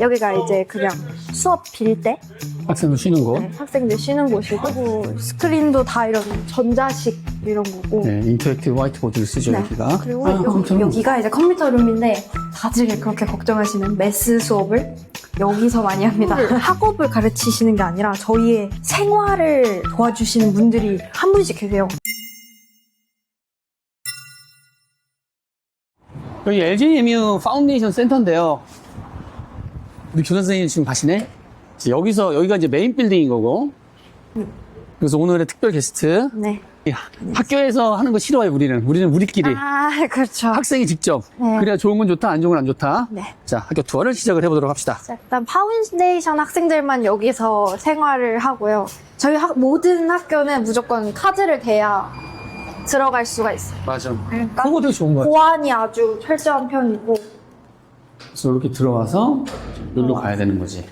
여기가 이제 그냥 수업 빌 때 학생들 쉬는 곳. 네, 학생들 쉬는 곳이고 스크린도 다 이런 전자식 이런 거고 네, 인터랙티브 화이트보드를 쓰죠, 네. 여기가. 그리고 아, 여, 컴퓨터는 여기 가 이제 컴퓨터 룸인데 다들 그렇게 걱정하시는 매스 수업을 여기서 많이 합니다. 학업을 가르치시는 게 아니라 저희의 생활을 도와주시는 분들이 한 분씩 계세요. 여기 LGMU 파운데이션 센터인데요. 우리 교사 선생님 지금 가시네? 이제 여기서, 여기가 이제 메인 빌딩인 거고. 그래서 오늘의 특별 게스트. 네. 야, 학교에서 하는 거 싫어해, 우리는. 우리는 우리끼리. 아, 그렇죠. 학생이 직접. 네. 그래야 좋은 건 좋다, 안 좋은 건 안 좋다. 네. 자, 학교 투어를 시작을 해보도록 합시다. 자, 일단 파운데이션 학생들만 여기서 생활을 하고요. 저희 학- 모든 학교는 무조건 카드를 대야 들어갈 수가 있어요. 맞아. 그러니까 그거 되게 좋은 거 같아. 보안이 아주 철저한 편이고 그래서 이렇게 들어와서 여기로 가야 되는 거지.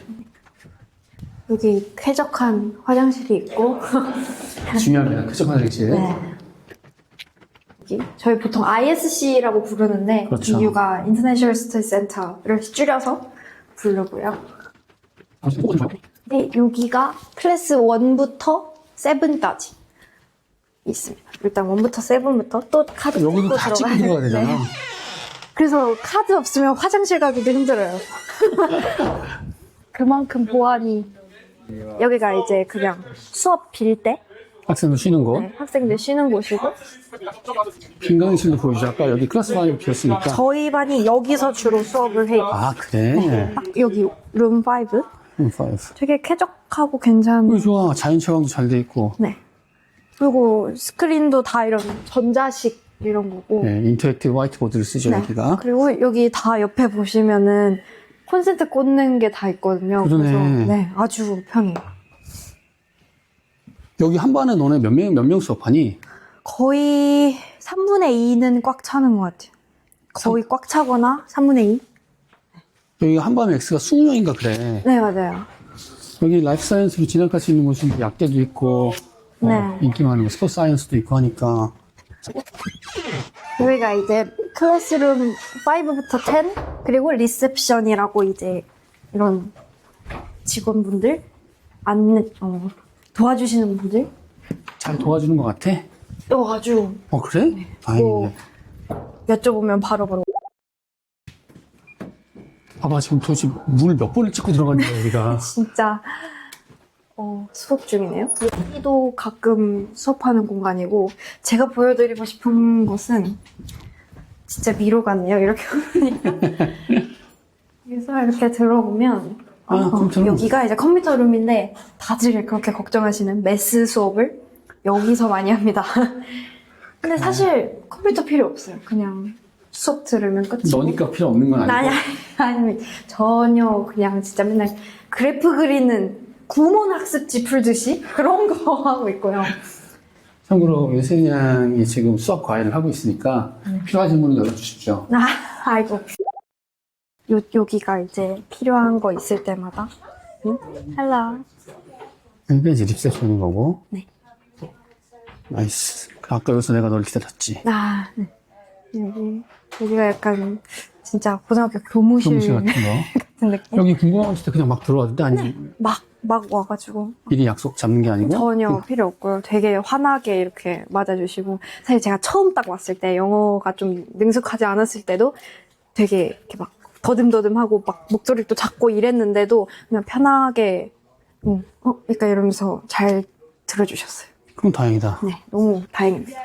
여기 쾌적한 화장실이 있고 중요합니다. 그쪽 화장실. 네. 여기 저희 보통 ISC라고 부르는데 그렇죠. 이유가 International Study Center를 줄여서 부르고요. 네, 여기가 클래스 1부터 7까지 있습니다. 일단 1부터 7부터 또 카드 여기도 찍고 다 찍고 들어가야 들어가야 되잖아. 네. 그래서 카드 없으면 화장실 가기도 힘들어요. 그만큼 보안이 여기가 이제 그냥 수업 빌 때 학생들 쉬는 곳. 네, 학생들 쉬는 곳이고 빈 강의실도 보여주죠. 아까 여기 클래스 방이 비었으니까. 저희 반이 여기서 주로 수업을 해요. 아, 그래? 딱 여기 룸 5. 음, 파이브. 되게 쾌적하고 괜찮은. 여기 좋아. 자연 채광도 잘 돼 있고. 네. 그리고 스크린도 다 이런 전자식 이런 거고. 네, 인터랙티브 화이트보드를 쓰죠, 네. 여기가. 그리고 여기 다 옆에 보시면은 콘센트 꽂는 게 다 있거든요. 그러네. 그래서 네, 아주 편해요. 여기 한 반에 너네 몇 명, 몇 명 수업하니? 거의 3분의 2는 꽉 차는 것 같아요. 거의 꽉 차거나 3분의 2? 여기 한 반에 X가 20명인가 그래. 네, 맞아요. 여기 라이프 사이언스로 진학할 수 있는 곳은 약대도 있고, 어, 네. 인기 많은 거, 스포츠 사이언스도 있고 하니까. 여기가 이제 클래스룸 5부터 10 그리고 리셉션이라고 이제 이런 직원분들 안 어, 도와주시는 분들 잘 도와주는 것 같아? 또 아주 어, 그래? 다행이네. 여쭤보면 바로바로 봐봐, 지금 도대체 물 몇 번을 찍고 들어갔냐, 여기가. 진짜 어, 수업 중이네요. 여기도 가끔 수업하는 공간이고 제가 보여드리고 싶은 것은 진짜 미로 같네요. 이렇게 보니까 그래서 이렇게 들어보면 아, 어. 여기가 이제 컴퓨터 룸인데 다들 그렇게 걱정하시는 매스 수업을 여기서 많이 합니다. 근데 사실 컴퓨터 필요 없어요. 그냥 수업 들으면 끝이고. 너니까 필요 없는 건 아니, 아니고. 아니, 아니, 전혀 그냥 진짜 맨날 그래프 그리는 구몬 학습지 풀듯이 그런 거 하고 있고요. 참고로 요셉 양이 지금 수학 과외를 하고 있으니까 필요하신 분은 연락 주십시오. 아, 아이고. 요, 여기가 이제 필요한 거 있을 때마다. 응? 헬로. 여기가 이제 립세션인 거고. 네. 나이스. 그 아까 여기서 내가 널 기다렸지. 아, 네. 여기, 여기가 약간 진짜 고등학교 교무실, 교무실 같은 거. 같은 느낌? 여기 궁금한 때 그냥 막 돼? 아니, 막, 막 와가지고. 미리 약속 잡는 게 아니고? 전혀 필요 없고요. 되게 환하게 이렇게 맞아주시고 사실 제가 처음 딱 왔을 때 영어가 좀 능숙하지 않았을 때도 되게 이렇게 막 더듬더듬하고 막 목소리를 또 작고 이랬는데도 그냥 편하게 음, 어, 그러니까 이러면서 잘 들어주셨어요. 그럼 다행이다. 네, 너무 다행입니다.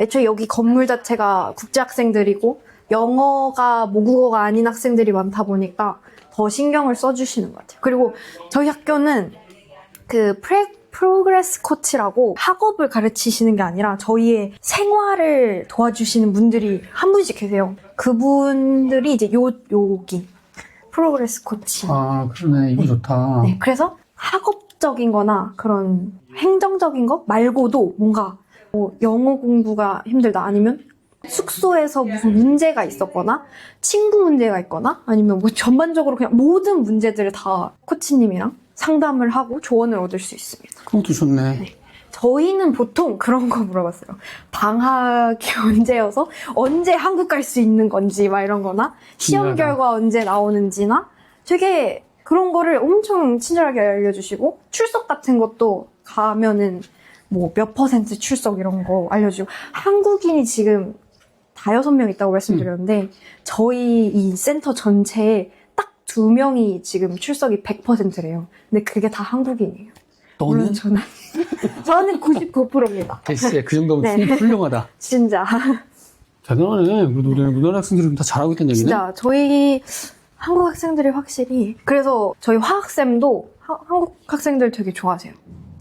애초에 여기 건물 자체가 국제 학생들이고 영어가 모국어가 아닌 학생들이 많다 보니까 더 신경을 써주시는 것 같아요. 그리고 저희 학교는 그 프레, 프로그레스 코치라고 학업을 가르치시는 게 아니라 저희의 생활을 도와주시는 분들이 한 분씩 계세요. 그분들이 이제 요, 여기 프로그레스 코치. 아, 그러네. 이거 좋다. 네, 그래서 학업적인 거나 그런 행정적인 거 말고도 뭔가 뭐 영어 공부가 힘들다 아니면 숙소에서 무슨 문제가 있었거나 친구 문제가 있거나 아니면 뭐 전반적으로 그냥 모든 문제들을 다 코치님이랑 상담을 하고 조언을 얻을 수 있습니다. 그것도 좋네. 저희는 보통 그런 거 물어봤어요. 방학이 언제여서 언제 한국 갈 수 있는 건지 막 이런 거나 시험 중요하다. 결과 언제 나오는지나 되게 그런 거를 엄청 친절하게 알려주시고 출석 같은 것도 가면은 뭐 몇 퍼센트 출석 이런 거 알려주고 한국인이 지금 다여섯 명 있다고 말씀드렸는데 저희 이 센터 전체에 딱 두 명이 지금 출석이 100%래요. 근데 그게 다 한국인이에요. 너는? 저는 저는 99%입니다. 글쎄, 그 정도면 네. 훌륭하다. 진짜 대단하네. 우리 우리나라 학생들은 다 잘하고 있다는 얘기네. 진짜 저희 한국 학생들이 확실히 그래서 저희 화학 쌤도 하- 한국 학생들 되게 좋아하세요.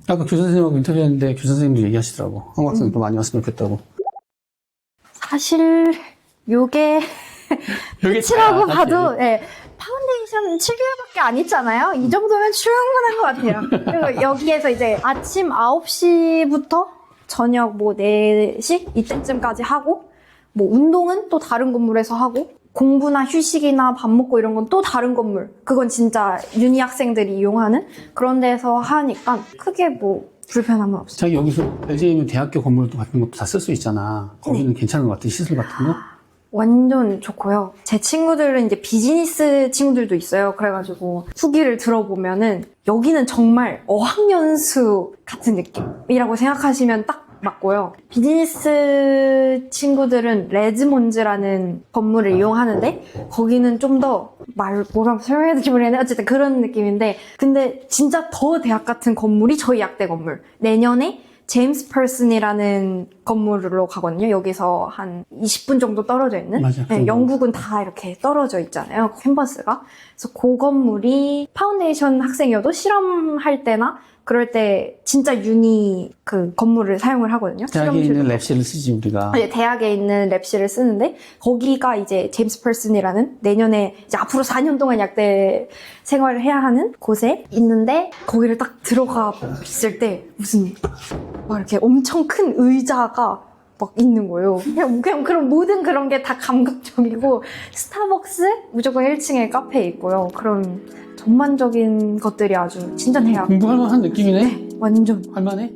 아까 교사 선생님하고 인터뷰했는데 교사 선생님도 얘기하시더라고. 한국 학생들 더 많이 왔으면 좋겠다고. 사실 요게 끝이라고 봐도. 예, 파운데이션 7개월밖에 안 있잖아요. 이 정도면 충분한 것 같아요. 그리고 여기에서 이제 아침 9시부터 저녁 뭐 4시 이때쯤까지 하고 뭐 운동은 또 다른 건물에서 하고 공부나 휴식이나 밥 먹고 이런 건 또 다른 건물. 그건 진짜 유니 학생들이 이용하는 그런 데서 하니까 크게 뭐 불편함은 없어요. 자기 여기서 LJ면 대학교 건물도 같은 것도 다 쓸 수 있잖아. 거기는 네. 괜찮은 것 같아. 시설 같은 거. 완전 좋고요. 제 친구들은 이제 비즈니스 친구들도 있어요. 그래가지고 후기를 들어보면은 여기는 정말 어학연수 같은 느낌이라고 생각하시면 딱 맞고요. 비즈니스 친구들은 레즈몬즈라는 건물을 이용하는데 거기는 좀 더 말 뭐라 설명해야 될지 모르겠네. 어쨌든 그런 느낌인데 근데 진짜 더 대학 같은 건물이 저희 약대 건물. 내년에 제임스 퍼슨이라는 건물로 가거든요. 여기서 한 20분 정도 떨어져 있는. 맞아. 네, 영국은 다 이렇게 떨어져 있잖아요. 캠퍼스가. 그래서 그 건물이 파운데이션 학생이어도 실험할 때나 그럴 때 진짜 유니 그 건물을 사용을 하거든요. 대학에 있는. 랩실을 쓰지 우리가. 네, 대학에 있는 랩실을 쓰는데 거기가 이제 제임스 퍼슨이라는 내년에 이제 앞으로 4년 동안 약대 생활을 해야 하는 곳에 있는데 거기를 딱 들어가 있을 때 무슨 막 이렇게 엄청 큰 의자가 막 있는 거예요. 그냥, 그냥 그런 모든 그런 게 다 감각적이고 스타벅스 무조건 1층에 카페에 있고요. 그런 전반적인 것들이 아주 진짜 대학 공부할 만한 느낌이네. 완전 할만해?